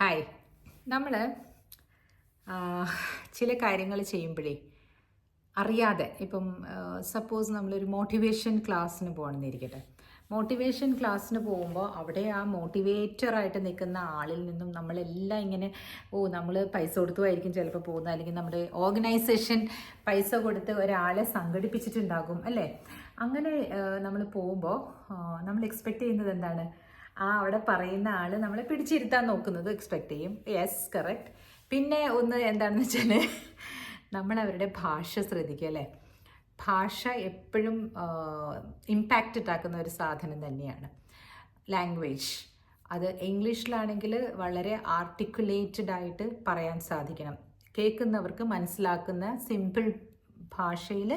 Hi നമ്മൾ ചില കാര്യങ്ങൾ ചെയ്യുമ്പോഴേ അറിയാതെ ഇപ്പം സപ്പോസ് നമ്മളൊരു മോട്ടിവേഷൻ ക്ലാസ്സിന് പോകണമെന്നിരിക്കട്ടെ. മോട്ടിവേഷൻ ക്ലാസ്സിന് പോകുമ്പോൾ അവിടെ ആ മോട്ടിവേറ്ററായിട്ട് നിൽക്കുന്ന ആളിൽ നിന്നും നമ്മളെല്ലാം ഇങ്ങനെ ഓ നമ്മൾ പൈസ കൊടുത്തുമായിരിക്കും ചിലപ്പോൾ പോകുന്നത്. അല്ലെങ്കിൽ നമ്മുടെ ഓർഗനൈസേഷൻ പൈസ കൊടുത്ത് ഒരാളെ സംഘടിപ്പിച്ചിട്ടുണ്ടാകും അല്ലേ? അങ്ങനെ നമ്മൾ പോകുമ്പോൾ നമ്മൾ എക്സ്പെക്റ്റ് ചെയ്യുന്നത് എന്താണ്? ആ അവിടെ പറയുന്ന ആൾ നമ്മളെ പിടിച്ചിരുത്താൻ നോക്കുന്നത് എക്സ്പെക്റ്റ് ചെയ്യും. യെസ് കറക്റ്റ് പിന്നെ ഒന്ന് എന്താണെന്ന് വെച്ചാൽ നമ്മൾ അവരുടെ ഭാഷ ശ്രദ്ധിക്കുക അല്ലേ? ഭാഷ എപ്പോഴും ഇമ്പാക്റ്റ് ഉണ്ടാക്കുന്ന ഒരു സാധനം തന്നെയാണ്. ലാംഗ്വേജ് അത് ഇംഗ്ലീഷിലാണെങ്കിൽ വളരെ ആർട്ടിക്കുലേറ്റഡ് ആയിട്ട് പറയാൻ സാധിക്കണം. കേൾക്കുന്നവർക്ക് മനസ്സിലാക്കുന്ന സിമ്പിൾ ഭാഷയിൽ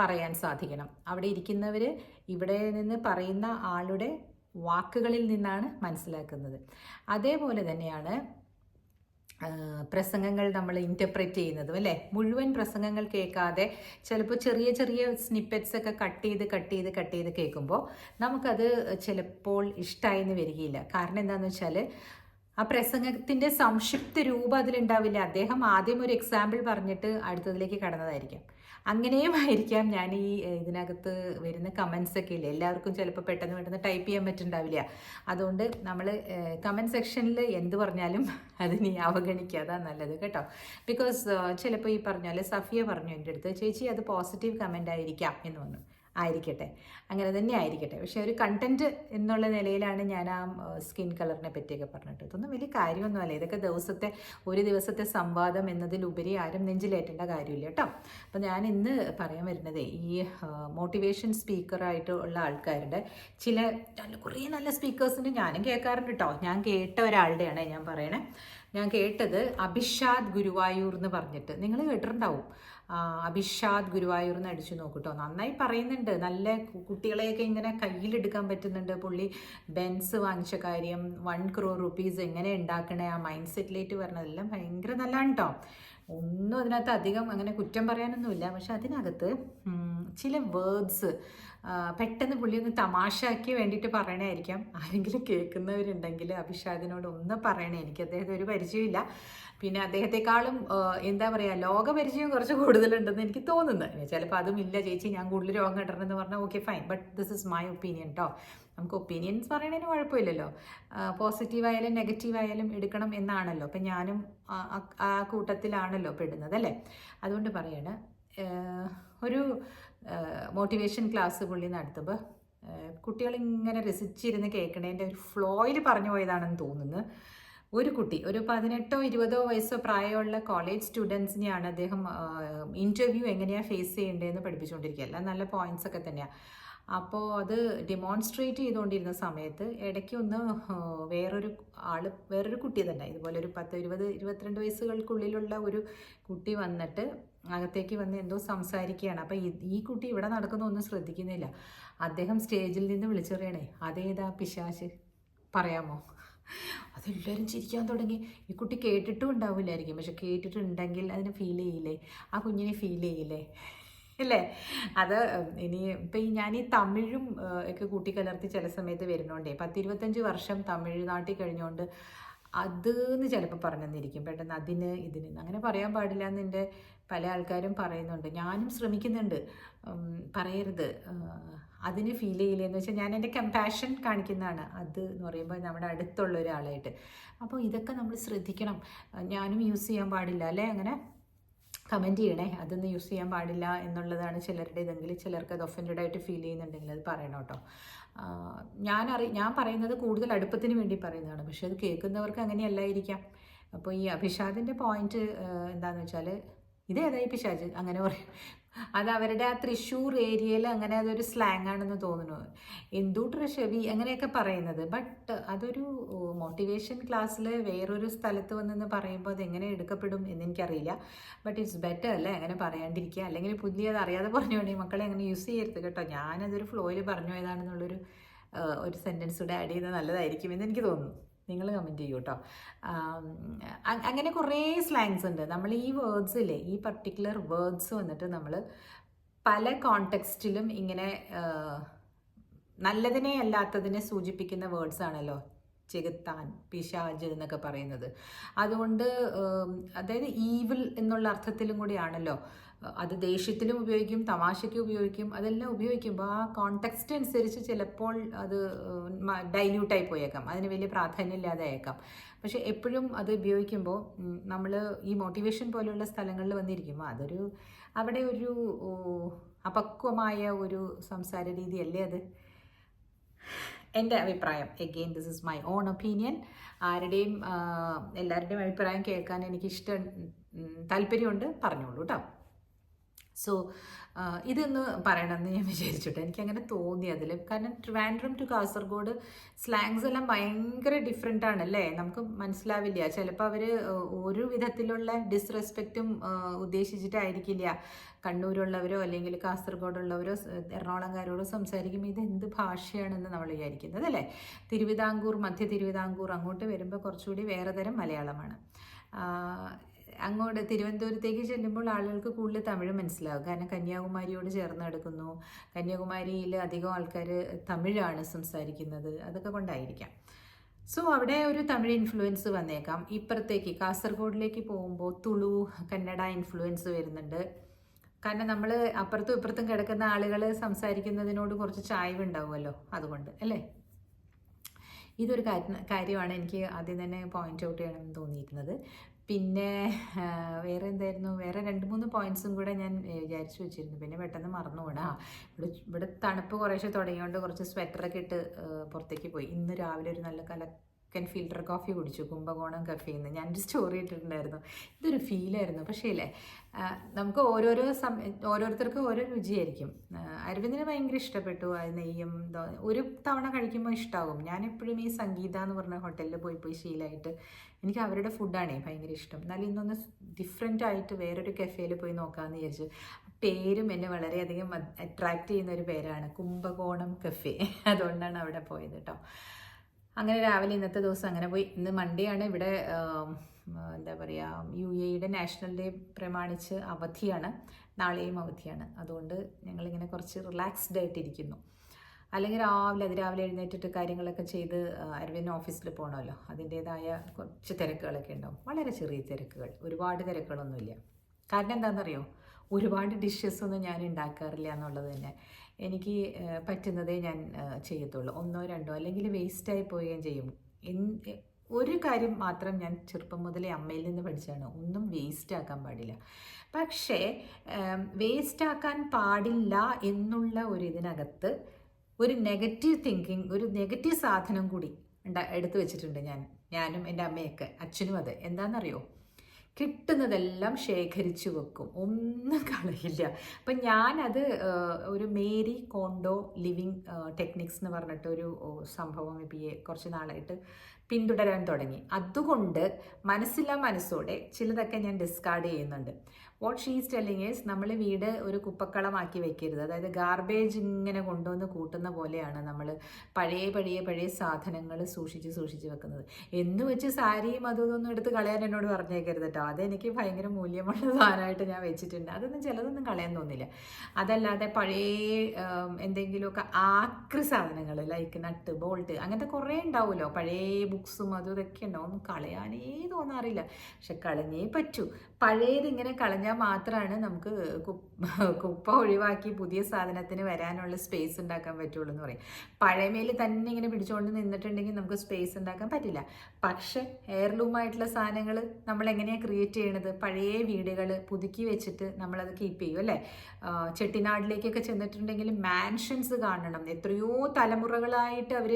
പറയാൻ സാധിക്കണം. അവിടെ ഇരിക്കുന്നവർ ഇവിടെ നിന്ന് പറയുന്ന ആളുടെ വാക്കുകളിൽ നിന്നാണ് മനസ്സിലാക്കുന്നത്. അതേപോലെ തന്നെയാണ് പ്രസംഗങ്ങൾ നമ്മൾ ഇന്റർപ്രറ്റ് ചെയ്യുന്നതും അല്ലേ? മുഴുവൻ പ്രസംഗങ്ങൾ കേൾക്കാതെ ചിലപ്പോൾ ചെറിയ ചെറിയ സ്നിപ്പറ്റ്സ് ഒക്കെ കട്ട് ചെയ്ത് കട്ട് ചെയ്ത് കട്ട് ചെയ്ത് കേൾക്കുമ്പോൾ നമുക്കത് ചിലപ്പോൾ ഇഷ്ടമായി എന്ന് വരികയില്ല. കാരണം എന്താണെന്ന് വെച്ചാൽ ആ പ്രസംഗത്തിന്റെ സംക്ഷിപ്ത രൂപം അതിലുണ്ടാവില്ല. അദ്ദേഹം ആദ്യം ഒരു എക്സാമ്പിൾ പറഞ്ഞിട്ട് അടുത്തതിലേക്ക് കടന്നതായിരിക്കാം. അങ്ങനെയും ആയിരിക്കാം ഞാൻ ഈ ഇതിനകത്ത് വരുന്ന കമൻസ് ഒക്കെ ഇല്ലേ? എല്ലാവർക്കും ചിലപ്പോൾ പെട്ടെന്ന് പെട്ടെന്ന് ടൈപ്പ് ചെയ്യാൻ പറ്റുന്നുണ്ടാവില്ല. അതുകൊണ്ട് നമ്മൾ കമന്റ് സെക്ഷനിൽ എന്ത് പറഞ്ഞാലും അത് നീ അവഗണിക്കുക. അതാണ് നല്ലത് കേട്ടോ. ബിക്കോസ് ചിലപ്പോൾ ഈ പറഞ്ഞാൽ സഫിയ പറഞ്ഞു എന്റെ അടുത്ത് ചേച്ചി അത് പോസിറ്റീവ് കമന്റ് ആയിരിക്കാം എന്ന് പറഞ്ഞു. ആയിരിക്കട്ടെ. അങ്ങനെ തന്നെ ആയിരിക്കട്ടെ. പക്ഷേ ഒരു കണ്ടന്റ് എന്നുള്ള നിലയിലാണ് ഞാൻ ആ സ്കിൻ കളറിനെ പറ്റിയൊക്കെ പറഞ്ഞിട്ട്. ഇതൊന്നും വലിയ കാര്യമൊന്നുമല്ല. ഇതൊക്കെ ദിവസത്തെ ഒരു ദിവസത്തെ സംവാദം എന്നതിലുപരി ആരും നെഞ്ചിലേറ്റേണ്ട കാര്യമില്ല കേട്ടോ. അപ്പോൾ ഞാൻ ഇന്ന് പറയാൻ വരുന്നത് ഈ മോട്ടിവേഷൻ സ്പീക്കറായിട്ട് ഉള്ള ആൾക്കാരുടെ ചില കുറേ നല്ല സ്പീക്കേഴ്സിന് ഞാനും കേൾക്കാറുണ്ട് കേട്ടോ. ഞാൻ കേട്ട ഒരാളുടെയാണ് ഞാൻ പറയണേ. ഞാൻ കേട്ടത് അഭിഷാദ് ഗുരുവായൂർ എന്ന് പറഞ്ഞിട്ട്. നിങ്ങൾ കേട്ടിട്ടുണ്ടാവും. അഭിഷാദ് ഗുരുവായൂർ എന്ന് അടിച്ചു നോക്കൂട്ടോ. നന്നായി പറയുന്നുണ്ട്. നല്ല കുട്ടികളെയൊക്കെ ഇങ്ങനെ കയ്യിലെടുക്കാൻ പറ്റുന്നുണ്ട്. പുള്ളി ബെൻസ് വാങ്ങിച്ച കാര്യം വൺ ക്രോർ റുപ്പീസ് എങ്ങനെ ഉണ്ടാക്കണേ ആ മൈൻഡ് സെറ്റിലേക്ക് വരണതെല്ലാം ഭയങ്കര നല്ലതാണ് കേട്ടോ ഒന്നും അതിനകത്ത് അധികം അങ്ങനെ കുറ്റം പറയാനൊന്നുമില്ല. പക്ഷെ അതിനകത്ത് ചില വേർഡ്സ് പെട്ടെന്ന് പുള്ളി ഒന്ന് തമാശയാക്കി വേണ്ടിയിട്ട് പറയണമായിരിക്കാം ആരെങ്കിലും കേൾക്കുന്നവരുണ്ടെങ്കിൽ അഭിഷാദിനോട് ഒന്ന് പറയണേ. എനിക്ക് അദ്ദേഹത്തെ ഒരു പരിചയമില്ല. പിന്നെ അദ്ദേഹത്തെക്കാളും എന്താ പറയുക ലോകപരിചയം കുറച്ച് കൂടുതലുണ്ടെന്ന് എനിക്ക് തോന്നുന്നു. ചിലപ്പോൾ അതും ഇല്ല ചേച്ചി ഞാൻ കൂടുതൽ രോഗം കിട്ടണമെന്ന് പറഞ്ഞാൽ okay fine but this is my opinion കേട്ടോ നമുക്ക് ഒപ്പീനിയൻസ് പറയണതിന് കുഴപ്പമില്ലല്ലോ. പോസിറ്റീവ് ആയാലും നെഗറ്റീവ് ആയാലും എടുക്കണം എന്നാണല്ലോ. അപ്പം ഞാനും ആ കൂട്ടത്തിലാണല്ലോ പെടുന്നത് അല്ലേ? അതുകൊണ്ട് പറയാണ് ഒരു മോട്ടിവേഷൻ ക്ലാസ് പുള്ളി നടത്തുമ്പോൾ കുട്ടികൾ ഇങ്ങനെ രസിച്ചിരുന്ന് കേൾക്കണേന്റെ ഒരു ഫ്ലോയിൽ പറഞ്ഞു പോയതാണെന്ന് തോന്നുന്നു. ഒരു കുട്ടി ഒരു പതിനെട്ടോ ഇരുപതോ വയസ്സോ പ്രായമുള്ള കോളേജ് സ്റ്റുഡൻസിനെയാണ് അദ്ദേഹം ഇന്റർവ്യൂ എങ്ങനെയാണ് ഫേസ് ചെയ്യേണ്ടതെന്ന് പഠിപ്പിച്ചുകൊണ്ടിരിക്കുക എല്ലാം നല്ല പോയിന്റ്സ് ഒക്കെ തന്നെയാണ് അപ്പോൾ അത് ഡെമോൺസ്ട്രേറ്റ് ചെയ്തുകൊണ്ടിരുന്ന സമയത്ത് ഇടയ്ക്ക് ഒന്ന് വേറൊരു ആൾ വേറൊരു കുട്ടി തന്നെ ഇതുപോലെ ഒരു പത്ത് ഇരുപത് ഇരുപത്തിരണ്ട് വയസ്സുകൾക്കുള്ളിലുള്ള ഒരു കുട്ടി വന്നിട്ട് അകത്തേക്ക് വന്ന് എന്തോ സംസാരിക്കുകയാണ്. അപ്പോൾ ഈ കുട്ടി ഇവിടെ നടക്കുന്ന ഒന്നും ശ്രദ്ധിക്കുന്നില്ല. അദ്ദേഹം സ്റ്റേജിൽ നിന്ന് വിളിച്ചറിയണേ അതേതാ പിശാച്? പറയാമോ? അതെല്ലാവരും ചിരിക്കാൻ തുടങ്ങി. ഈ കുട്ടി കേട്ടിട്ടും ഉണ്ടാവില്ലായിരിക്കും. പക്ഷെ കേട്ടിട്ടുണ്ടെങ്കിൽ അതിന് ഫീൽ ചെയ്യില്ലേ? ആ കുഞ്ഞിനെ ഫീൽ ചെയ്യില്ലേ? അല്ലേ? അത് ഇനി ഇപ്പം ഈ ഞാൻ ഈ തമിഴും ഒക്കെ കൂട്ടിക്കലർത്തി ചില സമയത്ത് വരുന്നോണ്ടേ പത്തിരുപത്തഞ്ച് വർഷം തമിഴ്നാട്ടിൽ കഴിഞ്ഞുകൊണ്ട് അത് എന്ന് ചിലപ്പോൾ പറഞ്ഞെന്നിരിക്കും. പെട്ടെന്ന് അതിന് ഇതിന് അങ്ങനെ പറയാൻ പാടില്ല എന്ന് എന്റെ പല ആൾക്കാരും പറയുന്നുണ്ട്. ഞാനും ശ്രമിക്കുന്നുണ്ട്. പറയരുത്. അതിന് ഫീൽ ചെയ്യില്ല എന്ന് വെച്ചാൽ ഞാൻ എന്റെ കമ്പാഷൻ കാണിക്കുന്നതാണ്. അത് എന്ന് പറയുമ്പോൾ നമ്മുടെ അടുത്തുള്ള ഒരാളായിട്ട്. അപ്പോൾ ഇതൊക്കെ നമ്മൾ ശ്രദ്ധിക്കണം. ഞാനും യൂസ് ചെയ്യാൻ പാടില്ല അല്ലേ? അങ്ങനെ കമന്റ് ചെയ്യണേ. അതൊന്നും യൂസ് ചെയ്യാൻ പാടില്ല എന്നുള്ളതാണ് ചിലരുടെ ഇതെങ്കിൽ ചിലർക്ക് അത് ഒഫൻഡഡ് ആയിട്ട് ഫീൽ ചെയ്യുന്നുണ്ടെങ്കിൽ അത് പറയണം കേട്ടോ. ഞാൻ അറി ഞാൻ പറയുന്നത് കൂടുതൽ അടുപ്പത്തിന് വേണ്ടി പറയുന്നതാണ്. പക്ഷെ അത് കേൾക്കുന്നവർക്ക് അങ്ങനെയല്ലായിരിക്കാം അപ്പോൾ ഈ അഭിഷാദിന്റെ പോയിന്റ് എന്താണെന്ന് വെച്ചാൽ ഇതേതായി പിശാജ് അങ്ങനെ പറയും. അത് അവരുടെ ആ തൃശ്ശൂർ ഏരിയയിൽ അങ്ങനെ അതൊരു സ്ലാങ് ആണെന്ന് തോന്നുന്നു. എന്തു ട്രഷവി അങ്ങനെയൊക്കെ പറയുന്നത്. ബട്ട് അതൊരു മോട്ടിവേഷൻ ക്ലാസ്സിൽ വേറൊരു സ്ഥലത്ത് വന്നെന്ന് പറയുമ്പോൾ അതെങ്ങനെ എടുക്കപ്പെടും എന്ന് എനിക്കറിയില്ല ബട്ട് ഇറ്റ്സ് ബെറ്റർ അല്ലേ? അങ്ങനെ പറയാണ്ടിരിക്കുക. അല്ലെങ്കിൽ പുതിയ അത് അറിയാതെ പറഞ്ഞുകൊണ്ട് മക്കളെ അങ്ങനെ യൂസ് ചെയ്യരുത് കേട്ടോ. ഞാനതൊരു ഫ്ലോയിൽ പറഞ്ഞു പോയതാണെന്നുള്ളൊരു ഒരു സെന്റൻസ് കൂടെ ആഡ് ചെയ്യുന്നത് നല്ലതായിരിക്കും എന്ന് എനിക്ക് തോന്നുന്നു. നിങ്ങൾ കമന്റ് ചെയ്യൂ കേട്ടോ അങ്ങനെ കുറേ സ്ലാങ്സ് ഉണ്ട്. നമ്മൾ ഈ വേർഡ്സ് ഇല്ലേ ഈ പർട്ടിക്കുലർ വേർഡ്സ് വന്നിട്ട് നമ്മൾ പല കോണ്ടെക്സ്റ്റിലും ഇങ്ങനെ നല്ലതിനെ അല്ലാത്തതിനെ സൂചിപ്പിക്കുന്ന വേർഡ്സ് ആണല്ലോ. ചെകുത്താൻ പിശാജ് എന്നൊക്കെ പറയുന്നത്. അതുകൊണ്ട് അതായത് ഈവിൽ എന്നുള്ള അർത്ഥത്തിലും കൂടിയാണല്ലോ അത് ദേഷ്യത്തിലും ഉപയോഗിക്കും തമാശയ്ക്കും ഉപയോഗിക്കും അതെല്ലാം ഉപയോഗിക്കുമ്പോൾ ആ കോണ്ടെക്സ്റ്റ് അനുസരിച്ച് ചിലപ്പോൾ അത് ഡൈല്യൂട്ടായി പോയേക്കാം. അതിന് വലിയ പ്രാധാന്യം അയക്കാം പക്ഷെ എപ്പോഴും അത് ഉപയോഗിക്കുമ്പോൾ നമ്മൾ ഈ മോട്ടിവേഷൻ പോലെയുള്ള സ്ഥലങ്ങളിൽ വന്നിരിക്കുമ്പോൾ അതൊരു അവിടെ ഒരു അപക്വമായ ഒരു സംസാര രീതിയല്ലേ അത്? എന്റെ അഭിപ്രായം. Again this is my own opinion ആരുടെയും എല്ലാവരുടെയും അഭിപ്രായം കേൾക്കാൻ എനിക്ക് ഇഷ്ടം ഉം, താല്പര്യമുണ്ട്. പറഞ്ഞോളൂ കേട്ടോ സോ ഇതൊന്ന് പറയണമെന്ന് ഞാൻ വിചാരിച്ചിട്ട് എനിക്കങ്ങനെ തോന്നി അതിൽ കാരണം ട്രിവാൻഡ്രം ടു കാസർഗോഡ് സ്ലാങ്സ് എല്ലാം ഭയങ്കര ഡിഫറെന്റ് ആണ് അല്ലേ നമുക്ക് മനസ്സിലാവില്ല. ചിലപ്പോൾ അവർ ഒരു വിധത്തിലുള്ള ഡിസ്റെസ്പെക്റ്റും ഉദ്ദേശിച്ചിട്ടായിരിക്കില്ല. കണ്ണൂരുള്ളവരോ അല്ലെങ്കിൽ കാസർഗോഡുള്ളവരോ എറണാകുളംകാരോടോ സംസാരിക്കും ഇത് എന്ത് ഭാഷയാണെന്ന് നമ്മൾ വിചാരിക്കുന്നത് അല്ലേ? തിരുവിതാംകൂർ മധ്യ തിരുവിതാംകൂർ അങ്ങോട്ട് വരുമ്പോൾ കുറച്ചുകൂടി വേറെ തരം മലയാളമാണ്. അങ്ങോട്ട് തിരുവനന്തപുരത്തേക്ക് ചെല്ലുമ്പോൾ ആളുകൾക്ക് കൂടുതൽ തമിഴ് മനസ്സിലാവും. കാരണം കന്യാകുമാരിയോട് ചേർന്ന് കിടക്കുന്നു കന്യാകുമാരിയിൽ അധികം ആൾക്കാർ തമിഴാണ് സംസാരിക്കുന്നത്. അതൊക്കെ കൊണ്ടായിരിക്കാം. സോ അവിടെ ഒരു തമിഴ് ഇൻഫ്ലുവൻസ് വന്നേക്കാം. ഇപ്പുറത്തേക്ക് കാസർഗോഡിലേക്ക് പോകുമ്പോൾ തുളു കന്നഡ ഇൻഫ്ലുവൻസ് വരുന്നുണ്ട്. കാരണം നമ്മൾ അപ്പുറത്തും ഇപ്പുറത്തും കിടക്കുന്ന ആളുകൾ സംസാരിക്കുന്നതിനോട് കുറച്ച് ചായ്വ് ഉണ്ടാവുമല്ലോ അതുകൊണ്ട് അല്ലേ? ഇതൊരു കാര്യം കാര്യമാണ് എനിക്ക് ആദ്യം തന്നെ പോയിന്റ് ഔട്ട് ചെയ്യണമെന്ന് തോന്നിയിരുന്നത്. പിന്നെ വേറെ എന്തായിരുന്നു? വേറെ രണ്ട് മൂന്ന് പോയിന്റ്സും കൂടെ ഞാൻ വിചാരിച്ചു വെച്ചിരുന്നു. പിന്നെ പെട്ടെന്ന് മറന്നുകൂടാ ഇവിടെ ഇവിടെ തണുപ്പ് കുറേശ്ശെ തുടങ്ങിയോണ്ട് കുറച്ച് സ്വെറ്ററൊക്കെ ഇട്ട് പുറത്തേക്ക് പോയി. ഇന്ന് രാവിലെ ഒരു നല്ല കലക്കൻ ഫിൽറ്റർ കോഫി കുടിച്ചു കുംഭകോണം കഫേയിൽ നിന്ന് ഞാനൊരു സ്റ്റോറി ഇട്ടിട്ടുണ്ടായിരുന്നു. ഇതൊരു ഫീലായിരുന്നു പക്ഷേ അല്ലേ നമുക്ക് ഓരോരോ സമയം ഓരോരുത്തർക്കും ഓരോ രുചിയായിരിക്കും. അരവിന്ദിനെ ഭയങ്കര ഇഷ്ടപ്പെട്ടു. ആ നെയ്യും ഒരു തവണ കഴിക്കുമ്പോൾ ഇഷ്ടമാകും ഞാൻ എപ്പോഴും ഈ സംഗീത എന്ന് പറഞ്ഞ ഹോട്ടലിൽ പോയി പോയി ശീലമായിട്ട് എനിക്ക് അവരുടെ ഫുഡാണേ ഭയങ്കര ഇഷ്ടം. എന്നാലും ഇന്നൊന്ന് ഡിഫറെന്റ് ആയിട്ട് വേറൊരു കഫേയിൽ പോയി നോക്കാമെന്ന് വിചാരിച്ചു പേരും എന്നെ വളരെയധികം അട്രാക്റ്റ് ചെയ്യുന്ന ഒരു പേരാണ് കുംഭകോണം കഫേ അതുകൊണ്ടാണ് അവിടെ പോയത് കേട്ടോ അങ്ങനെ രാവിലെ ഇന്നത്തെ ദിവസം അങ്ങനെ പോയി. ഇന്ന് മൺഡേ ആണ്. ഇവിടെ എന്താ പറയുക യു എയുടെ നാഷണൽ ഡേ പ്രമാണിച്ച് അവധിയാണ്. നാളെയും അവധിയാണ്. അതുകൊണ്ട് ഞങ്ങളിങ്ങനെ കുറച്ച് റിലാക്സ്ഡ് ആയിട്ടിരിക്കുന്നു. അല്ലെങ്കിൽ രാവിലെ അതിരാവിലെ എഴുന്നേറ്റിട്ട് കാര്യങ്ങളൊക്കെ ചെയ്ത് അരവിന് ഓഫീസിൽ പോകണമല്ലോ അതിന്റേതായ കുറച്ച് തിരക്കുകളൊക്കെ ഉണ്ടാവും. വളരെ ചെറിയ തിരക്കുകൾ. ഒരുപാട് തിരക്കുകളൊന്നുമില്ല. കാരണം എന്താണെന്നറിയോ? ഒരുപാട് ഡിഷസ് ഒന്നും ഞാൻ ഉണ്ടാക്കാറില്ല എന്നുള്ളത് തന്നെ. എനിക്ക് പറ്റുന്നതേ ഞാൻ ചെയ്യത്തുള്ളൂ. ഒന്നോ രണ്ടോ അല്ലെങ്കിൽ വേസ്റ്റായി പോവുകയും ചെയ്യും. ഒരു കാര്യം മാത്രം ഞാൻ ചെറുപ്പം മുതലേ അമ്മയിൽ നിന്ന് പഠിച്ചാണ് ഒന്നും വേസ്റ്റ് ആക്കാൻ പാടില്ല. പക്ഷേ വേസ്റ്റ് ആക്കാൻ പാടില്ല എന്നുള്ള ഒരു ഇതിനകത്ത് ഒരു നെഗറ്റീവ് തിങ്കിങ് ഒരു നെഗറ്റീവ് സാധനം കൂടി എടുത്തു വെച്ചിട്ടുണ്ട് ഞാൻ. ഞാനും എന്റെ അമ്മയൊക്കെ അച്ഛനും അത്. എന്താണെന്നറിയോ കിട്ടുന്നതെല്ലാം ശേഖരിച്ചു വെക്കും. ഒന്നും കളയില്ല. അപ്പം ഞാനത് ഒരു മേരി കോണ്ടോ ലിവിങ് ടെക്നിക്സ് എന്ന് പറഞ്ഞിട്ട് ഒരു സംഭവം ഇപ്പം കുറച്ച് നാളായിട്ട് പിന്തുടരാൻ തുടങ്ങി. അതുകൊണ്ട് മനസ്സില്ലാ മനസ്സോടെ ചിലതൊക്കെ ഞാൻ ഡിസ്കാർഡ് ചെയ്യുന്നുണ്ട്. വാട്ട് ഷീസ് ടെല്ലിങ് ഈസ് നമ്മൾ വീട് ഒരു കുപ്പക്കളമാക്കി വെക്കരുത്. അതായത് ഗാർബേജ് ഇങ്ങനെ കൊണ്ടുവന്ന് കൂട്ടുന്ന പോലെയാണ് നമ്മൾ പഴയ പഴയ പഴയ സാധനങ്ങൾ സൂക്ഷിച്ച് സൂക്ഷിച്ച് വെക്കുന്നത്. എന്ന് വെച്ച് സാരിയും അതും എടുത്ത് കളയാൻ എന്നോട് പറഞ്ഞേക്കരുത് കേട്ടോ അതെനിക്ക് ഭയങ്കര മൂല്യമുള്ള സാധനമായിട്ട് ഞാൻ വെച്ചിട്ടുണ്ട്. അതൊന്നും ചിലതൊന്നും കളയാൻ തോന്നില്ല. അതല്ലാതെ പഴയ എന്തെങ്കിലുമൊക്കെ ആക്രി സാധനങ്ങൾ ലൈക്ക് നട്ട് ബോൾട്ട് അങ്ങനത്തെ കുറേ ഉണ്ടാവുമല്ലോ. പഴയ ബുക്സും അതും ഇതൊക്കെ ഉണ്ടാവും. ഒന്നും കളയാനേ തോന്നാറില്ല. പക്ഷെ കളഞ്ഞേ പറ്റൂ. പഴയത് ഇങ്ങനെ കളഞ്ഞാൽ മാത്രമാണ് നമുക്ക് കുപ്പ ഒഴിവാക്കി പുതിയ സാധനത്തിന് വരാനുള്ള സ്പേസ് ഉണ്ടാക്കാൻ പറ്റുള്ളൂ എന്ന് പറയും. പഴയമേൽ തന്നെ ഇങ്ങനെ പിടിച്ചുകൊണ്ട് നിന്നിട്ടുണ്ടെങ്കിൽ നമുക്ക് സ്പേസ് ഉണ്ടാക്കാൻ പറ്റില്ല. പക്ഷെ ഹെയർലൂമായിട്ടുള്ള സാധനങ്ങൾ നമ്മൾ എങ്ങനെയാണ് ക്രിയേറ്റ് ചെയ്യണത്? പഴയ വീടുകൾ പുതുക്കി വെച്ചിട്ട് നമ്മളത് കീപ്പ് ചെയ്യും അല്ലേ? ചെട്ടിനാടിലേക്കൊക്കെ ചെന്നിട്ടുണ്ടെങ്കിൽ മാൻഷൻസ് കാണണം. എത്രയോ തലമുറകളായിട്ട് അവർ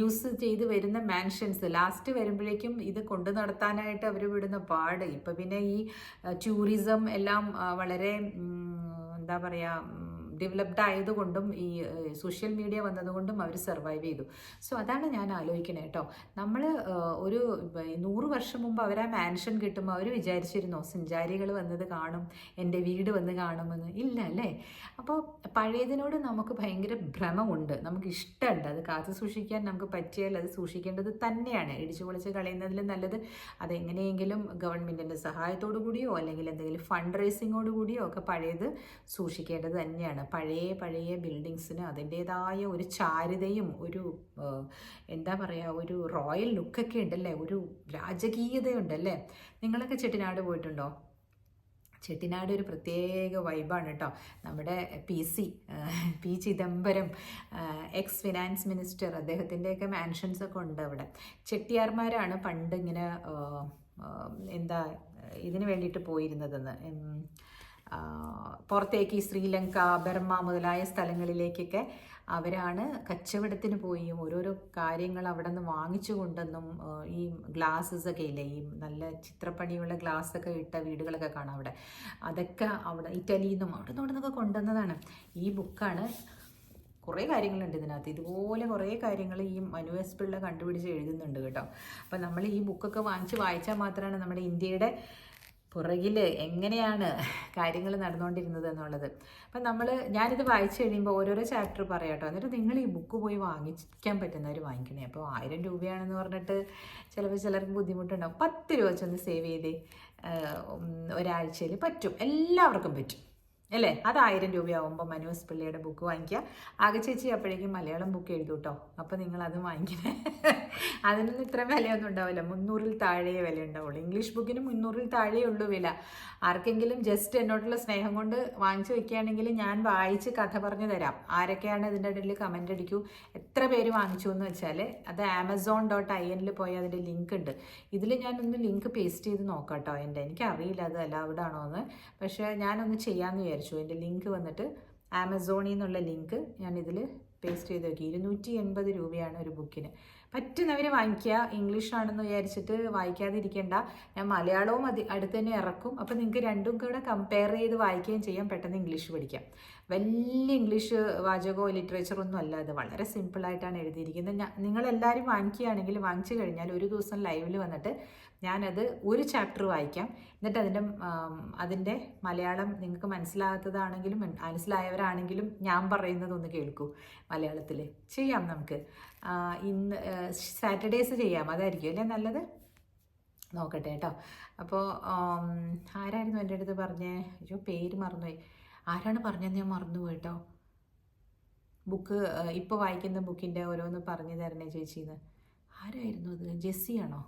യൂസ് ചെയ്ത് വരുന്ന മാൻഷൻസ് ലാസ്റ്റ് വരുമ്പോഴേക്കും ഇത് കൊണ്ടു നടത്താനായിട്ട് അവർ വിടുന്ന പാട്. ഇപ്പം പിന്നെ ഈ ടൂറിസം എല്ലാം വളരെ എന്താ പറയുക ഡെവലപ്ഡ് ആയതുകൊണ്ടും ഈ സോഷ്യൽ മീഡിയ വന്നതുകൊണ്ടും അവർ സർവൈവ് ചെയ്തു. സോ അതാണ് ഞാൻ ആലോചിക്കണേ കേട്ടോ. നമ്മൾ ഒരു നൂറ് വർഷം മുമ്പ് അവർ ആ മാൻഷൻ കിട്ടുമ്പോൾ അവർ വിചാരിച്ചിരുന്നോ സഞ്ചാരികൾ വന്നത് കാണും എന്റെ വീട് വന്ന് കാണുമെന്ന്. ഇല്ല അല്ലേ? അപ്പോൾ പഴയതിനോട് നമുക്ക് ഭയങ്കര ഭ്രമമുണ്ട്. നമുക്ക് ഇഷ്ടമുണ്ട്. അത് കാത്തു സൂക്ഷിക്കാൻ നമുക്ക് പറ്റിയാൽ അത് സൂക്ഷിക്കേണ്ടത് തന്നെയാണ്. ഇടിച്ചു പൊളിച്ച് കളയുന്നതിൽ നല്ലത്. അതെങ്ങനെയെങ്കിലും ഗവൺമെന്റിന്റെ സഹായത്തോടു കൂടിയോ അല്ലെങ്കിൽ എന്തെങ്കിലും ഫണ്ട് റേസിങ്ങോട് കൂടിയോ ഒക്കെ പഴയത് സൂക്ഷിക്കേണ്ടത് തന്നെയാണ്. പഴയ പഴയ ബിൽഡിങ്സിന് അതിന്റേതായ ഒരു ചാരുതയും ഒരു എന്താ പറയുക ഒരു റോയൽ ലുക്കൊക്കെ ഉണ്ടല്ലേ? ഒരു രാജകീയതയുണ്ടല്ലേ? നിങ്ങളൊക്കെ ചെട്ടിനാട് പോയിട്ടുണ്ടോ? ചെട്ടിനാട് ഒരു പ്രത്യേക വൈബാണ് കേട്ടോ നമ്മുടെ P C P Chidambaram ex finance minister അദ്ദേഹത്തിന്റെയൊക്കെ mansions ഒക്കെ ഉണ്ട് അവിടെ. ചെട്ടിയാർമാരാണ് പണ്ട് ഇങ്ങനെ എന്താ ഇതിന് വേണ്ടിയിട്ട് പോയിരുന്നതെന്ന്. പുറത്തേക്ക് ഈ ശ്രീലങ്ക ബർമ്മ മുതലായ സ്ഥലങ്ങളിലേക്കൊക്കെ അവരാണ് കച്ചവടത്തിന് പോയി. ഓരോരോ കാര്യങ്ങൾ അവിടെ നിന്ന് വാങ്ങിച്ചു കൊണ്ടെന്നും ഈ ഗ്ലാസ്സസ് ഒക്കെ ഇല്ലേ ഈ നല്ല ചിത്രപ്പണിയുള്ള ഗ്ലാസ് ഒക്കെ ഇട്ട വീടുകളൊക്കെ കാണാം അവിടെ. അതൊക്കെ അവിടെ ഇറ്റലിയിൽ നിന്നും അവിടെ നിന്ന് നിന്നൊക്കെ കൊണ്ടുവന്നതാണ്. ഈ ബുക്കാണ് കുറേ കാര്യങ്ങളുണ്ട് ഇതിനകത്ത്. ഇതുപോലെ കുറേ കാര്യങ്ങൾ ഈ മനു എസ് പിള്ള കണ്ടുപിടിച്ച് എഴുതുന്നുണ്ട് കേട്ടോ. അപ്പം നമ്മൾ ഈ ബുക്കൊക്കെ വാങ്ങിച്ച് വായിച്ചാൽ മാത്രമാണ് നമ്മുടെ ഇന്ത്യയുടെ പുറകിൽ എങ്ങനെയാണ് കാര്യങ്ങൾ നടന്നുകൊണ്ടിരുന്നത് എന്നുള്ളത്. അപ്പം നമ്മൾ ഞാനിത് വായിച്ചു കഴിയുമ്പോൾ ഓരോരോ ചാപ്റ്റർ പറയാം കേട്ടോ. എന്നിട്ട് നിങ്ങൾ ഈ ബുക്ക് പോയി വാങ്ങിക്കാൻ പറ്റുന്നവർ വാങ്ങിക്കണേ. അപ്പോൾ ആയിരം രൂപയാണെന്ന് പറഞ്ഞിട്ട് ചിലപ്പോൾ ചിലർക്ക് ബുദ്ധിമുട്ടുണ്ടാവും. പത്ത് രൂപ വെച്ചൊന്ന് സേവ് ചെയ്ത് ഒരാഴ്ചയിൽ പറ്റും. എല്ലാവർക്കും പറ്റും. അല്ലേ? അത് ആയിരം രൂപയാവുമ്പോൾ മനോസ് പിള്ളയുടെ ബുക്ക് വാങ്ങിക്കുക. ആകെ ചേച്ചി അപ്പോഴേക്കും മലയാളം ബുക്ക് എഴുതൂ കേട്ടോ അപ്പോൾ നിങ്ങൾ അത് വാങ്ങിക്കണേ അതിനൊന്നും ഇത്ര വിലയൊന്നും ഉണ്ടാവില്ല. മുന്നൂറിൽ താഴെയേ വില ഉണ്ടാവുള്ളൂ. ഇംഗ്ലീഷ് ബുക്കിന് മുന്നൂറിൽ താഴെ ഉള്ളൂ വില. ആർക്കെങ്കിലും ജസ്റ്റ് എന്നോടുള്ള സ്നേഹം കൊണ്ട് വാങ്ങിച്ചു വെക്കുകയാണെങ്കിൽ ഞാൻ വായിച്ച് കഥ പറഞ്ഞു തരാം. ആരൊക്കെയാണ് ഇതിന്റെ ഇടയിൽ കമന്റ് അടിക്കൂ. എത്ര പേര് വാങ്ങിച്ചു എന്ന് വെച്ചാൽ അത് ആമസോൺ ഡോട്ട് ഐ എനിൽ പോയി അതിന്റെ ലിങ്ക് ഉണ്ട്. ഇതിൽ ഞാനൊന്ന് ലിങ്ക് പേസ്റ്റ് ചെയ്ത് നോക്കാം കേട്ടോ എന്റെ. എനിക്കറിയില്ല അത് അലൗഡ് ആണോ എന്ന് പക്ഷേ ഞാനൊന്ന് ചെയ്യാമെന്ന് വിചാരിച്ചു. എന്റെ ലിങ്ക് വന്നിട്ട് ആമസോണിൽ നിന്നുള്ള ലിങ്ക് ഞാനിതിൽ പേസ്റ്റ് ചെയ്ത് നോക്കി ഇരുന്നൂറ്റി എൺപത് രൂപയാണ് ഒരു ബുക്കിന്. പറ്റുന്നവർ വാങ്ങിക്കുക. ഇംഗ്ലീഷാണെന്ന് വിചാരിച്ചിട്ട് വായിക്കാതിരിക്കേണ്ട. ഞാൻ മലയാളവും അതി അടുത്ത് തന്നെ ഇറക്കും. അപ്പോൾ നിങ്ങൾക്ക് രണ്ടും കൂടെ കമ്പയർ ചെയ്ത് വായിക്കുകയും ചെയ്യാം. പെട്ടെന്ന് ഇംഗ്ലീഷ് പഠിക്കാം. വലിയ ഇംഗ്ലീഷ് വാചകമോ ലിറ്ററേച്ചറോ ഒന്നും അല്ല അത് വളരെ സിമ്പിളായിട്ടാണ് എഴുതിയിരിക്കുന്നത്. ഞാൻ നിങ്ങളെല്ലാവരും വാങ്ങിക്കുകയാണെങ്കിൽ വാങ്ങിച്ചു കഴിഞ്ഞാൽ ഒരു ദിവസം ലൈവിൽ വന്നിട്ട് ഞാനത് ഒരു ചാപ്റ്റർ വായിക്കാം. എന്നിട്ട് അതിന്റെ അതിന്റെ മലയാളം നിങ്ങൾക്ക് മനസ്സിലാകാത്തതാണെങ്കിലും മനസ്സിലായവരാണെങ്കിലും ഞാൻ പറയുന്നതൊന്ന് കേൾക്കൂ മലയാളത്തിൽ ചെയ്യാം നമുക്ക്. ഇന്ന് സാറ്റർഡേസ് ചെയ്യാം. അതായിരിക്കും അല്ലേ നല്ലത്? നോക്കട്ടെ കേട്ടോ. അപ്പോൾ ആരായിരുന്നു എന്റെ അടുത്ത് പറഞ്ഞേ? അയ്യോ പേര് മറന്നുപോയി. ആരാണ് പറഞ്ഞതെന്ന് ഞാൻ മറന്നുപോയി കേട്ടോ. ബുക്ക് ഇപ്പോൾ വായിക്കുന്ന ബുക്കിന്റെ ഓരോന്ന് പറഞ്ഞു തരണേ ചേച്ചിന്ന്. ആരായിരുന്നു അത്? ജെസ്സിയാണോ?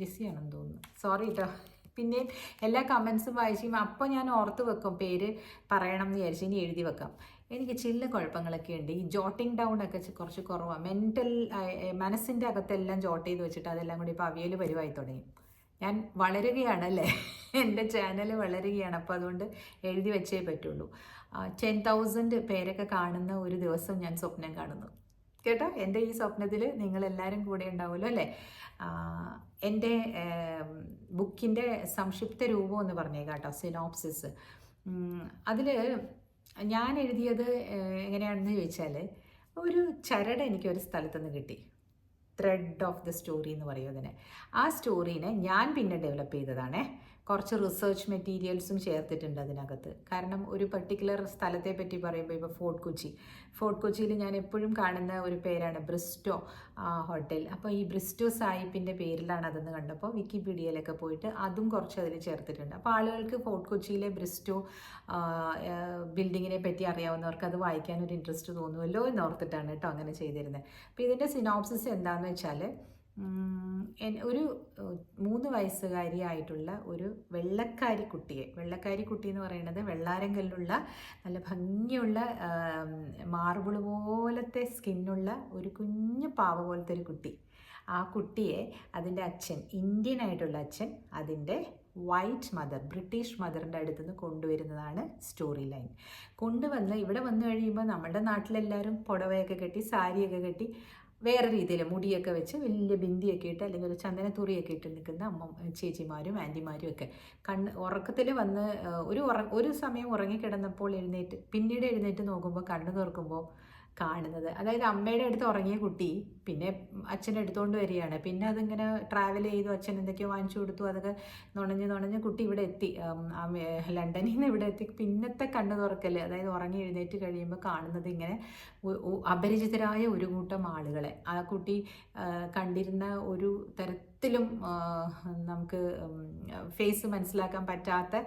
ജെസ്സിയാണെന്ന് തോന്നുന്നു. സോറി കേട്ടോ പിന്നെ എല്ലാ കമൻസും വായിച്ചും അപ്പോൾ ഞാൻ ഓർത്ത് വെക്കും പേര് പറയണം എന്ന് വിചാരിച്ച് ഇനി എഴുതി വെക്കാം. എനിക്ക് ചില കുഴപ്പങ്ങളൊക്കെ ഉണ്ട്. ഈ ജോട്ടിങ് ഡൗൺ ഒക്കെ കുറച്ച് കുറവാണ് മെന്റൽ മനസ്സിന്റെ അകത്തെല്ലാം ജോട്ട് ചെയ്ത് വെച്ചിട്ട് അതെല്ലാം കൂടി ഇപ്പോൾ അവിയൽ വരുവായി തുടങ്ങി. ഞാൻ വളരുകയാണ് അല്ലേ? എന്റെ ചാനൽ വളരുകയാണ്. അപ്പോൾ അതുകൊണ്ട് എഴുതി വെച്ചേ പറ്റുള്ളൂ. ടെൻ തൗസൻഡ് പേരൊക്കെ കാണുന്ന ഒരു ദിവസം ഞാൻ സ്വപ്നം കാണുന്നു. കേട്ടോ? എന്റെ ഈ സ്വപ്നത്തിൽ നിങ്ങൾ നിങ്ങളെല്ലാവരും കൂടെ ഉണ്ടാവുമല്ലോ അല്ലേ? എന്റെ ബുക്കിന്റെ സംക്ഷിപ്ത രൂപം എന്ന് പറഞ്ഞേ കേട്ടോ സിനോപ്സിസ് അതിൽ ഞാൻ എഴുതിയത് എങ്ങനെയാണെന്ന് ചോദിച്ചാൽ ഒരു ചരട് എനിക്ക് ഒരു സ്ഥലത്തുനിന്ന് കിട്ടി. ത്രെഡ് ഓഫ് ദ സ്റ്റോറി എന്ന് പറയും അതിനെ. ആ സ്റ്റോറീനെ ഞാൻ പിന്നെ ഡെവലപ്പ് ചെയ്തതാണേ. കുറച്ച് റിസർച്ച് മെറ്റീരിയൽസും ചേർത്തിട്ടുണ്ട് അതിനകത്ത്. കാരണം ഒരു പർട്ടിക്കുലർ സ്ഥലത്തെ പറ്റി പറയുമ്പോൾ ഇപ്പോൾ ഫോർട്ട് കൊച്ചി ഫോർട്ട് കൊച്ചിയിൽ ഞാൻ എപ്പോഴും കാണുന്ന ഒരു പേരാണ് ബ്രിസ്റ്റോ ഹോട്ടൽ അപ്പോൾ ഈ ബ്രിസ്റ്റോ സാഹിബിന്റെ പേരിലാണ് അതെന്ന് കണ്ടപ്പോൾ വിക്കിപീഡിയയിലൊക്കെ പോയിട്ട് അതും കുറച്ച് അതിൽ ചേർത്തിട്ടുണ്ട്. അപ്പോൾ ആളുകൾക്ക് ഫോർട്ട് കൊച്ചിയിലെ ബ്രിസ്റ്റോ ബിൽഡിങ്ങിനെ പറ്റി അറിയാവുന്നവർക്ക് അത് വായിക്കാൻ ഒരു ഇൻട്രസ്റ്റ് തോന്നുമല്ലോ എന്ന് ഓർത്തിട്ടാണ് കേട്ടോ അങ്ങനെ ചെയ്തിരുന്നത്. അപ്പോൾ ഇതിന്റെ സിനോപ്സിസ് എന്താണെന്ന് വെച്ചാൽ ഒരു മൂന്ന് വയസ്സുകാരിയായിട്ടുള്ള ഒരു വെള്ളക്കാരി കുട്ടിയെ. വെള്ളക്കാരി കുട്ടി എന്ന് പറയുന്നത് വെള്ളാരങ്കല്ലുള്ള നല്ല ഭംഗിയുള്ള മാർബിൾ പോലത്തെ സ്കിന്നുള്ള ഒരു കുഞ്ഞു പാവ പോലത്തെ ഒരു കുട്ടി. ആ കുട്ടിയെ അതിന്റെ അച്ഛൻ ഇന്ത്യൻ ആയിട്ടുള്ള അച്ഛൻ അതിന്റെ വൈറ്റ് മദർ ബ്രിട്ടീഷ് മദറിന്റെ അടുത്ത് നിന്ന് കൊണ്ടുവരുന്നതാണ് സ്റ്റോറി ലൈൻ കൊണ്ടുവന്ന് ഇവിടെ വന്നു കഴിയുമ്പോൾ നമ്മുടെ നാട്ടിലെല്ലാവരും പുടവയൊക്കെ കെട്ടി സാരിയൊക്കെ കെട്ടി വേറെ രീതിയിൽ മുടിയൊക്കെ വെച്ച് വലിയ ബിന്ദിയൊക്കെ ഇട്ട് അല്ലെങ്കിൽ ഒരു ചന്ദനത്തൂറിയൊക്കെ ഇട്ട് നിൽക്കുന്ന അമ്മ ചേച്ചിമാരും ആന്റിമാരും ഒക്കെ. കണ്ണ് ഉറക്കത്തിൽ വന്ന് ഒരു ഉറ ഒരു സമയം ഉറങ്ങിക്കിടന്നപ്പോൾ എഴുന്നേറ്റ് പിന്നീട് എഴുന്നേറ്റ് നോക്കുമ്പോൾ കണ്ണ് തുറക്കുമ്പോൾ കാണുന്നത്. അതായത് അമ്മയുടെ അടുത്ത് ഉറങ്ങിയ കുട്ടി പിന്നെ അച്ഛന്റെ എടുത്തുകൊണ്ട് വരികയാണ്. പിന്നെ അതിങ്ങനെ ട്രാവൽ ചെയ്തു അച്ഛൻ എന്തൊക്കെയോ വാങ്ങിച്ചു കൊടുത്തു അതൊക്കെ നുണഞ്ഞ് നുണഞ്ഞ് കുട്ടി ഇവിടെ എത്തി. ലണ്ടനിൽ നിന്ന് ഇവിടെ എത്തി. പിന്നത്തെ കണ്ണു തുറക്കൽ അതായത് ഉറങ്ങി എഴുന്നേറ്റ് കഴിയുമ്പോൾ കാണുന്നത് ഇങ്ങനെ അപരിചിതരായ ഒരു കൂട്ടം ആളുകളെ. ആ കുട്ടി കണ്ടിരുന്ന ഒരു തരത്തിലും നമുക്ക് ഫേസ് മനസ്സിലാക്കാൻ പറ്റാത്ത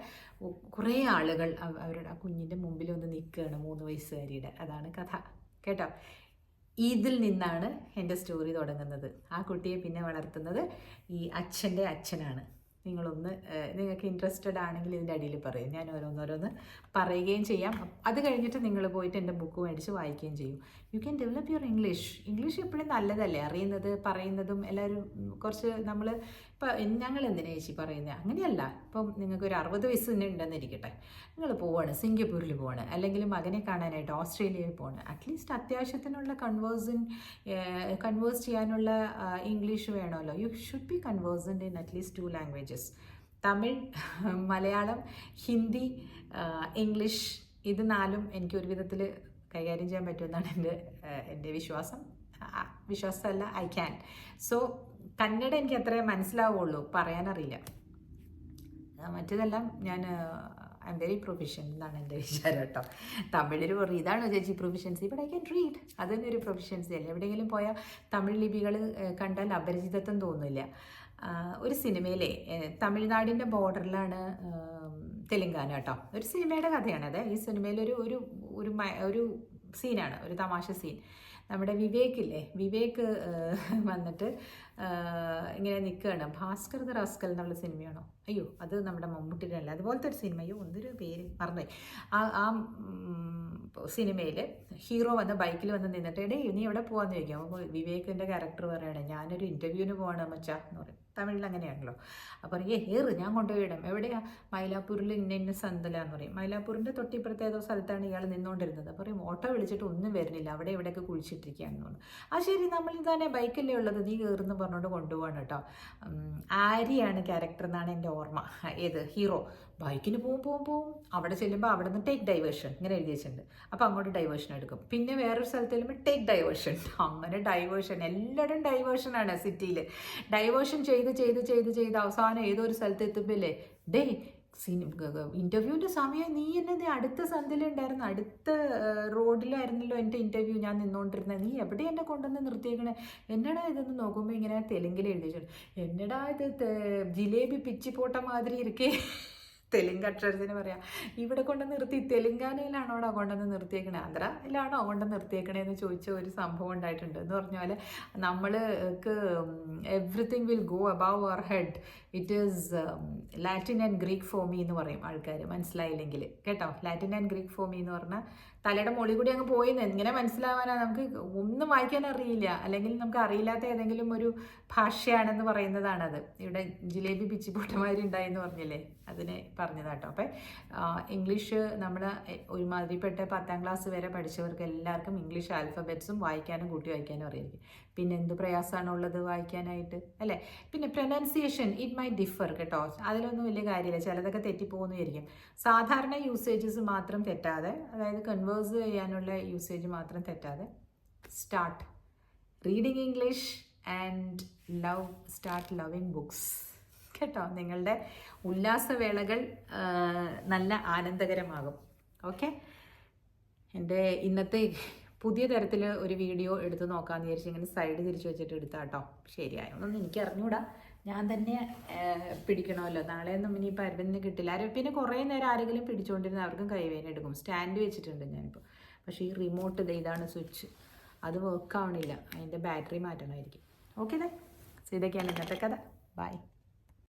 കുറേ ആളുകൾ അവരുടെ ആ കുഞ്ഞിന്റെ മുമ്പിൽ ഒന്ന് നിൽക്കുകയാണ് മൂന്ന് വയസ്സുകാരിയുടെ. അതാണ് കഥ. കേട്ടോ? ഇതിൽ നിന്നാണ് എന്റെ സ്റ്റോറി തുടങ്ങുന്നത്. ആ കുട്ടിയെ പിന്നെ വളർത്തുന്നത് ഈ അച്ഛന്റെ അച്ഛനാണ്. നിങ്ങളൊന്ന് നിങ്ങൾക്ക് ഇൻട്രസ്റ്റഡ് ആണെങ്കിൽ ഇതിന്റെ അടിയിൽ പറയും. ഞാൻ ഓരോന്നോരോന്ന് പറയുകയും ചെയ്യാം. അത് കഴിഞ്ഞിട്ട് നിങ്ങൾ പോയിട്ട് എന്റെ ബുക്ക് മേടിച്ച് വായിക്കുകയും ചെയ്യും. You can develop your English English എപ്പോഴും നല്ലതല്ലേ? അറിയുന്നത് പറയുന്നതും എല്ലാവരും കുറച്ച് നമ്മൾ ഇപ്പം ഞങ്ങൾ എന്തിനാ ചേച്ചി പറയുന്നത് അങ്ങനെയല്ല. ഇപ്പം നിങ്ങൾക്ക് ഒരു അറുപത് വയസ്സ് തന്നെ ഉണ്ടെന്നിരിക്കട്ടെ നിങ്ങൾ പോവാണ് സിംഗപ്പൂരിൽ പോവാണ് അല്ലെങ്കിൽ മകനെ കാണാനായിട്ട് ഓസ്ട്രേലിയയിൽ പോവാണ്. അറ്റ്ലീസ്റ്റ് അത്യാവശ്യത്തിനുള്ള കൺവേഴ്സിൻ കൺവേഴ്സ് ചെയ്യാനുള്ള ഇംഗ്ലീഷ് വേണമല്ലോ. You should be conversant in at least two languages Tamil Malayalam Hindi English ഇത് നാലും എനിക്ക് ഒരു വിധത്തിൽ കൈകാര്യം ചെയ്യാൻ പറ്റുമെന്നാണ് എന്റെ എന്റെ വിശ്വാസം. വിശ്വാസമല്ല ഐ ക്യാൻ സോ കന്നഡ എനിക്ക് അത്രേ മനസ്സിലാവുള്ളൂ പറയാനറിയില്ല. മറ്റതെല്ലാം ഞാൻ ഐ എം വെരി പ്രൊഫഷൻ എന്നാണ് എന്റെ വിചാരം കേട്ടോ. തമിഴിൽ പറയും ഇതാണ് ചേച്ചി proficiency but I can read അത് തന്നെ ഒരു പ്രൊഫഷൻസി അല്ലേ? എവിടെയെങ്കിലും പോയാൽ തമിഴ് ലിപികൾ കണ്ടാൽ അപരിചിതത്വം തോന്നില്ല. ഒരു സിനിമയിലെ തമിഴ്നാടിന്റെ ബോർഡറിലാണ് തെലുങ്കാന കേട്ടോ ഒരു സിനിമയുടെ കഥയാണത് ഈ സിനിമയിൽ ഒരു ഒരു ഒരു ഒരു സീനാണ് ഒരു തമാശ സീൻ. നമ്മുടെ വിവേക് ഇല്ലേ വിവേക് വന്നിട്ട് ഇങ്ങനെ നിൽക്കുകയാണ് ഭാസ്കർ ദ റാസ്കൽ എന്നുള്ള സിനിമയാണോ? അയ്യോ അത് നമ്മുടെ മമ്മൂട്ടിയുടെ അല്ല അതുപോലത്തെ ഒരു സിനിമ അയ്യോ എന്തൊരു പേര് മറന്നുപോയി. ആ ആ സിനിമയിൽ ഹീറോ വന്ന് ബൈക്കിൽ വന്ന് നിന്നിട്ട് എടേ നീ എവിടെ പോവാന്ന് ചോദിക്കാം. അപ്പോൾ വിവേകിന്റെ ക്യാരക്ടർ പറയണേ ഞാനൊരു ഇന്റർവ്യൂവിന് പോകണം മച്ചാ എന്ന് പറയും. തമിഴിൽ അങ്ങനെയാണല്ലോ. അപ്പോൾ പറയും ഏ ഹേറ് ഞാൻ കൊണ്ടുപോയി ഇടാം എവിടെയാ? മൈലാപ്പൂരിൽ ഇന്ന ഇന്ന സന്തലാന്ന് പറയും. മൈലാപ്പൂരിന്റെ തൊട്ടിപ്പുറത്തെ ഏതോ സ്ഥലത്താണ് ഇയാൾ നിന്നുകൊണ്ടിരുന്നത് അപ്പോൾ പറയും ഓട്ടോ വിളിച്ചിട്ട് ഒന്നും വരുന്നില്ല. അവിടെ ഇവിടെയൊക്കെ കുഴിച്ചിട്ടിരിക്കുകയാണെന്ന് പറഞ്ഞു ആ ശരി നമ്മൾ തന്നെ ബൈക്കല്ലേ ഉള്ളത്. നീ കയറുന്നു പറഞ്ഞുകൊണ്ട് കൊണ്ടുപോകണം കേട്ടോ. ആര്യയാണ് ക്യാരക്ടർ എന്നാണ് എന്റെ ഓർമ്മ. ഏത്? ഹീറോ ബൈക്കിന് പോവും പോവും പോവും. അവിടെ ചെല്ലുമ്പോൾ അവിടെ നിന്ന് ടേക്ക് ഡൈവേർഷൻ ഇങ്ങനെ എഴുതി വെച്ചിട്ടുണ്ട്. അപ്പോൾ അങ്ങോട്ട് ഡൈവേർഷൻ എടുക്കും. പിന്നെ വേറൊരു സ്ഥലത്ത് ചെല്ലുമ്പോൾ ടേക്ക് ഡൈവേർഷൻ അങ്ങനെ ഡൈവേർഷൻ എല്ലാവരും ഡൈവേർഷനാണ് സിറ്റിയിൽ ഡൈവേർഷൻ ചെയ്ത് ചെയ്ത് ചെയ്ത് ചെയ്ത് അവസാനം ഏതോ ഒരു സ്ഥലത്ത് എത്തുമ്പില്ലേ ഡേ ഇന്റർവ്യൂവിന്റെ സമയം നീ എന്നെ അടുത്ത സന്ധിലുണ്ടായിരുന്നു. അടുത്ത റോഡിലായിരുന്നല്ലോ എന്റെ ഇന്റർവ്യൂ ഞാൻ നിന്നുകൊണ്ടിരുന്നത് നീ എവിടെ എന്നെ കൊണ്ടുവന്ന് നിർത്തിയേക്കണേ? എന്നടാ ഇതെന്ന് നോക്കുമ്പോൾ ഇങ്ങനെ തെലുങ്കിൽ എഴുതിച്ചു എന്നടാ ഇത് ജിലേബി പിച്ചി പോട്ട മാതിരി ഇരിക്കേ. തെലുങ്ക് അക്ഷരത്തിന് പറയാം. ഇവിടെ കൊണ്ട് നിർത്തി. തെലുങ്കാനയിലാണോ അവിടെ കൊണ്ടുവന്ന് നിർത്തിയേക്കണേ? ആന്ധ്രയിലാണോ കൊണ്ട് നിർത്തിയേക്കണേന്ന് ചോദിച്ച ഒരു സംഭവം ഉണ്ടായിട്ടുണ്ട്. എന്ന് പറഞ്ഞ നമ്മൾക്ക് everything will go above our head it is Latin and Greek ഫോമി എന്ന് പറയും ആൾക്കാർ മനസ്സിലായില്ലെങ്കിൽ. കേട്ടോ? ലാറ്റിൻ ആൻഡ് ഗ്രീക്ക് ഫോമി എന്ന് പറഞ്ഞാൽ തലയുടെ മുകളിൽ കൂടി അങ്ങ് പോയി എങ്ങനെ മനസ്സിലാവാനാണ് നമുക്ക് ഒന്നും വായിക്കാൻ അറിയില്ല. അല്ലെങ്കിൽ നമുക്ക് അറിയില്ലാത്ത ഏതെങ്കിലും ഒരു ഭാഷയാണെന്ന് പറയുന്നതാണത്. ഇവിടെ ജിലേബി പിച്ചിപ്പോട്ടമാരി ഉണ്ടായെന്ന് പറഞ്ഞില്ലേ? അതിനെ പറഞ്ഞതാട്ടോ അപ്പം ഇംഗ്ലീഷ് നമ്മൾ ഒരുമാതിരിപ്പെട്ട പത്താം ക്ലാസ് വരെ പഠിച്ചവർക്ക് എല്ലാവർക്കും ഇംഗ്ലീഷ് ആൽഫബറ്റ്സും വായിക്കാനും കൂട്ടി വായിക്കാനും അറിയായിരിക്കും. പിന്നെ എന്ത് പ്രയാസമാണ് ഉള്ളത് വായിക്കാനായിട്ട് അല്ലേ? പിന്നെ പ്രൊനൗൺസിയേഷൻ ഇറ്റ് മൈ ഡിഫർ കേട്ടോ. അതിലൊന്നും വലിയ കാര്യമില്ല. ചിലതൊക്കെ തെറ്റിപ്പോകുന്നതായിരിക്കും. സാധാരണ യൂസേജസ് മാത്രം തെറ്റാതെ അതായത് കൺവേഴ്സ് ചെയ്യാനുള്ള യൂസേജ് മാത്രം തെറ്റാതെ start reading English and love start loving books കേട്ടോ? നിങ്ങളുടെ ഉല്ലാസവേളകൾ നല്ല ആനന്ദകരമാകും. ഓക്കെ എന്റെ ഇന്നത്തെ പുതിയ തരത്തിൽ ഒരു വീഡിയോ എടുത്ത് നോക്കാമെന്ന് വിചാരിച്ച് ഇങ്ങനെ സൈഡ് തിരിച്ചു വെച്ചിട്ട് എടുത്താട്ടോ. ഒന്നും എനിക്ക് അറിഞ്ഞൂടാ. ഞാൻ തന്നെ പിടിക്കണമല്ലോ. നാളെയൊന്നും ഇനിയിപ്പോൾ അരവിന്ദിന് കിട്ടില്ല. ആരും പിന്നെ കുറേ നേരം ആരെങ്കിലും പിടിച്ചുകൊണ്ടിരുന്ന അവർക്കും കൈവേന എടുക്കും. സ്റ്റാൻഡ് വെച്ചിട്ടുണ്ട് ഞാനിപ്പോൾ പക്ഷേ ഈ റിമോട്ട് ഇത് ഇതാണ് സ്വിച്ച് അത് വർക്ക് ആവണില്ല. അതിന്റെ ബാറ്ററി മാറ്റണമായിരിക്കും. ഓക്കെ ദേ ഇതൊക്കെയാണ് ഇന്നത്തെ കഥ. ബൈ